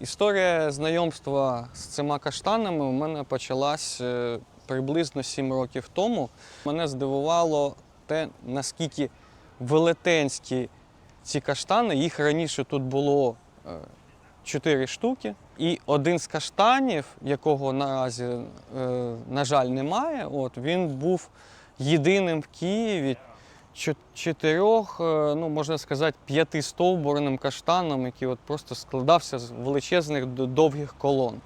Історія знайомства з цими каштанами у мене почалась е, приблизно 7 років тому. Мене здивувало те, наскільки велетенські ці каштани. Їх раніше тут було е, 4 штуки. І один з каштанів, якого наразі, е, на жаль, немає, от, він був єдиним в Києві чотирьох, е, ну можна сказати, п'ятистовбурним каштаном, який от просто складався з величезних довгих колон.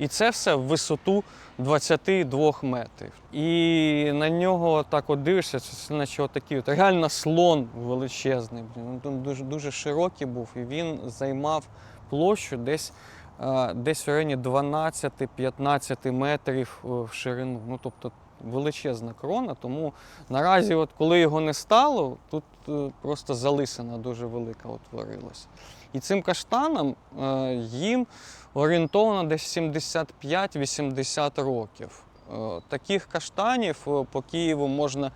І це все в висоту 22 метрів. І на нього так от дивишся, це наче отакий от реально слон величезний. Він дуже, дуже широкий був, і він займав площу десь, е, десь в районі 12-15 метрів е, в ширину. Ну, тобто величезна крона, тому наразі, от коли його не стало, тут е, просто залисина дуже велика утворилася. І цим каштанам е, їм орієнтовно десь 75-80 років. Е, Таких каштанів по Києву можна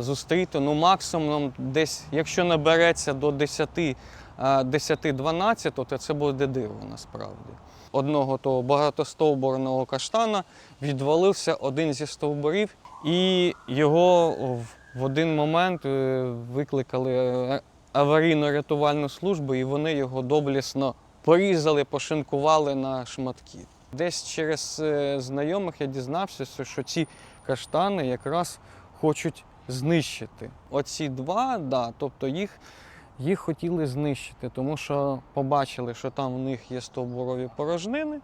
зустріти ну, максимум десь, якщо набереться до 10, е, 10-12, то це буде диво насправді. Одного того багатостовбурного каштана відвалився один зі стовбурів, і його в- один момент е, викликали е, аварійно-рятувальну службу, і вони його доблісно порізали, пошинкували на шматки. Десь через е, знайомих я дізнався, що ці каштани якраз хочуть знищити. Оці два, да, тобто їх, їх хотіли знищити, тому що побачили, що там у них є стовбурові порожнини.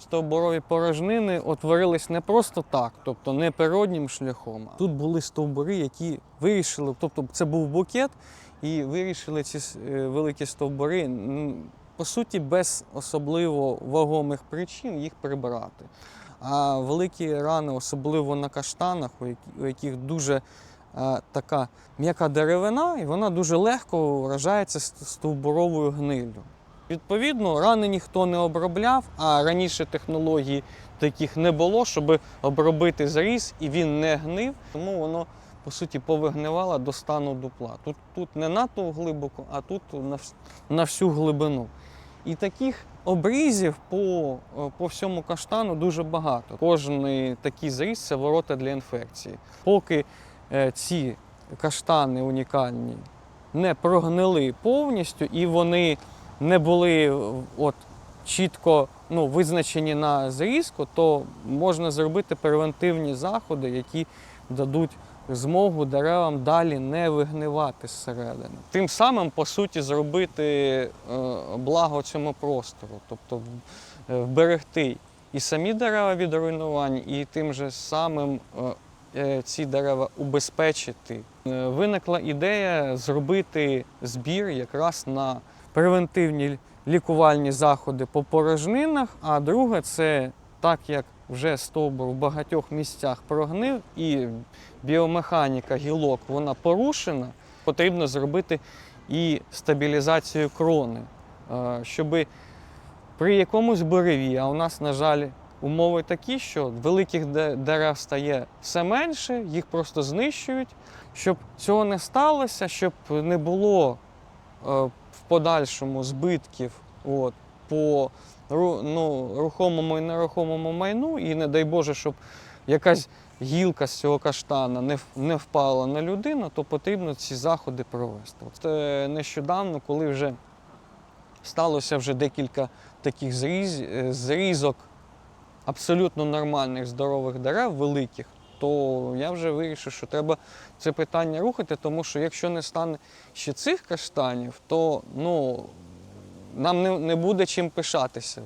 Стовбурові порожнини утворились не просто так, тобто не природнім шляхом. Тут були стовбури, які вирішили, тобто це був букет, і вирішили ці е, великі стовбури, по суті, без особливо вагомих причин їх прибрати. А великі рани, особливо на каштанах, у яких дуже така м'яка деревина, і вона дуже легко вражається ст- стовбуровою гниллю. Відповідно, рани ніхто не обробляв, а раніше технологій таких не було, щоб обробити зріз і він не гнив, тому воно по суті повигнивало до стану дупла. Тут, тут не надто глибоко, а тут на, на всю глибину. І таких обрізів по, е, по всьому каштану дуже багато. Кожний такий зріз це ворота для інфекції. Поки е, ці каштани унікальні не прогнили повністю і вони не були е, от, чітко ну, визначені на зрізку, то можна зробити превентивні заходи, які дадуть змогу деревам далі не вигнивати зсередини. Тим самим, по суті, зробити е, благо цьому простору, тобто е, вберегти і самі дерева від руйнувань, і тим же самим е, е, ці дерева убезпечити. Е, Виникла ідея зробити збір якраз на превентивні лікувальні заходи по порожнинах. А друге, це так як вже стовбур в багатьох місцях прогнив і біомеханіка гілок вона порушена, потрібно зробити і стабілізацію крони, щоб при якомусь буреві, а у нас, на жаль, умови такі, що великих дерев стає все менше, їх просто знищують. Щоб цього не сталося, щоб не було е, в подальшому збитків от, по ну, рухомому і нерухомому майну, і не дай Боже, щоб якась гілка з цього каштана не, не впала на людину, то потрібно ці заходи провести. От, е, нещодавно, коли вже сталося вже декілька таких зріз, е, зрізок абсолютно нормальних здорових дерев, великих, то я вже вирішив, що треба це питання рухати, тому що якщо не стане ще цих каштанів, то ну, нам не, не буде чим пишатися.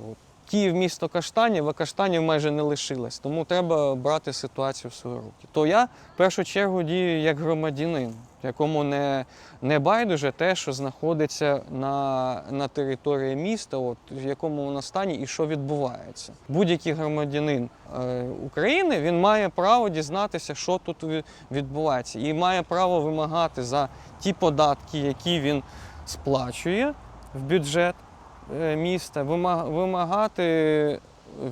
Київ місто каштанів, а каштанів майже не лишилось, тому треба брати ситуацію в свої руки. То я в першу чергу дію як громадянин, якому не, не байдуже те, що знаходиться на, на території міста, от, в якому воно стані і що відбувається. Будь-який громадянин е, України він має право дізнатися, що тут відбувається, і має право вимагати за ті податки, які він сплачує в бюджет міста, вимагати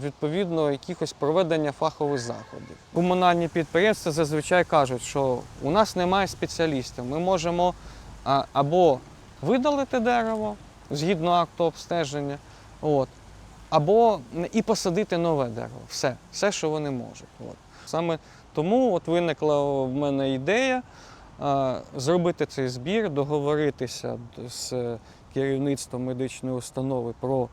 відповідно якихось проведення фахових заходів. Комунальні підприємства зазвичай кажуть, що у нас немає спеціалістів. Ми можемо або видалити дерево згідно акту обстеження, От. Або і посадити нове дерево. Все, все, що вони можуть. От. Саме тому от виникла в мене ідея зробити цей збір, договоритися з керівництвом медичної установи про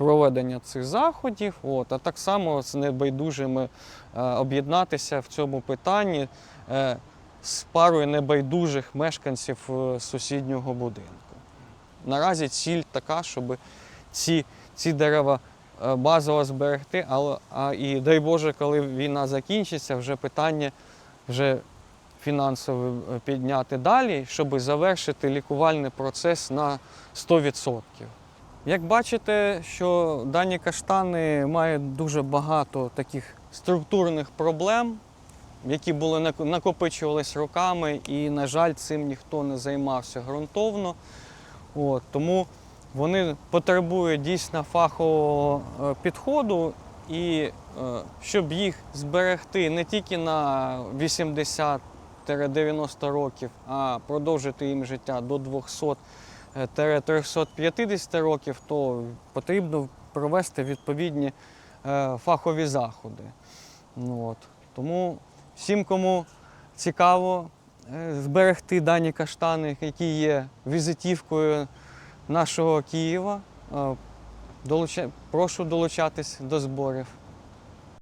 проведення цих заходів, от, а так само з небайдужими е, об'єднатися в цьому питанні е, з парою небайдужих мешканців е, сусіднього будинку. Наразі ціль така, щоб ці, ці дерева базово зберегти, але а, і дай Боже, коли війна закінчиться, вже питання вже фінансово е, підняти далі, щоб завершити лікувальний процес на 100%. Як бачите, що дані каштани мають дуже багато таких структурних проблем, які були нак- накопичувались роками, і, на жаль, цим ніхто не займався ґрунтовно. От, тому вони потребують дійсно фахового е, підходу, і е, щоб їх зберегти не тільки на 80-90 років, а продовжити їм життя до 200-350 років, то потрібно провести відповідні е, фахові заходи. Ну, от. Тому всім, кому цікаво е, зберегти дані каштани, які є візитівкою нашого Києва, е, долуча- прошу долучатись до зборів.